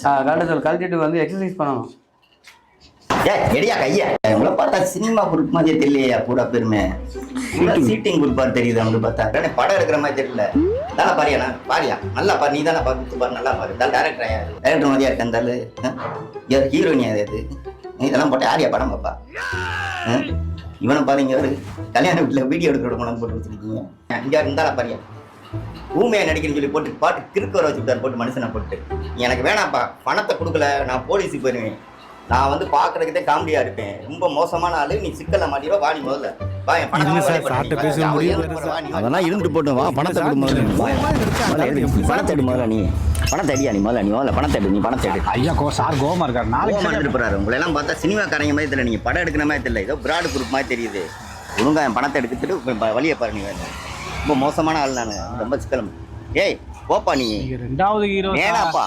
கழட்ட சொல் கழட்டிட்டு வந்து எக்ஸசைஸ் பண்ணணும். ஏ எடியா கையா. உங்களை பார்த்தா சினிமா குரூப் மாதிரியே தெரியலையா பூரா பெருமை. சீட்டிங் குரூப் மாதிரி தெரியுது அவங்க பார்த்தா. படம் எடுக்கிற மாதிரி தெரியல. தானே பாரியா நான் பாரியா. நல்லா பாரு நீ தானே பார்த்து பாரு நல்லா பாரு. தான் டேரக்டர் யாரு? டேரக்டர் மாதிரியா இருக்க அந்த யார் ஹீரோயின் அது அது இதெல்லாம் போட்டு ஆரியா படம் பாப்பா? இவனை பாருங்க ஒரு கல்யாண வீட்டில் வீடியோ எடுக்கிற படம் போட்டு வச்சிருக்கீங்க. இங்கே இருந்தால பாரியா. ஊமையா நடிக்கிறேன்னு சொல்லி போட்டு பாட்டு கிறுக்க வர வச்சுட்டார் போட்டு மனுஷனை போட்டு. எனக்கு வேணாம்ப்பா பணத்தை கொடுக்கல நான் போலீஸுக்கு போயிருவேன் நான் வந்து பாக்குறதுக்கே காமெடியா இருப்பேன். ரொம்ப மோசமான ஆளு நீ சிக்கல மாட்டிவா வா நீ முதல்ல. வா என் பணத்தை பேச முடியும். அதெல்லாம் இருந்துட்டு போட்டும். வா பணத்தை கொடு முதல்ல. பணத்தை எடு முதல்ல நீ. பணத்தை அடியா நீ முதல்ல நீ முதல்ல. பணத்தை எடு நீ பணத்தை எடு. ஐயா கோ சார் இருக்காரு. நாளைக்கு உங்களை எல்லாம் பார்த்தா சினிமாக்காரங்க மாதிரி தெரியல. நீங்க படம் எடுக்கிற மாதிரி தெரியல. ஏதோ பிராடு குரூப் மாதிரி தெரியுது. ஒழுங்கா என் பணத்தை எடுத்துட்டு வழியை பாரு நீ வேணும். ரொம்ப மோசமான ஆள் நான். ரொம்ப சிக்கலம் ஏய் போப்பா நீ. ரெண்டாவது ஹீரோ வேணாப்பா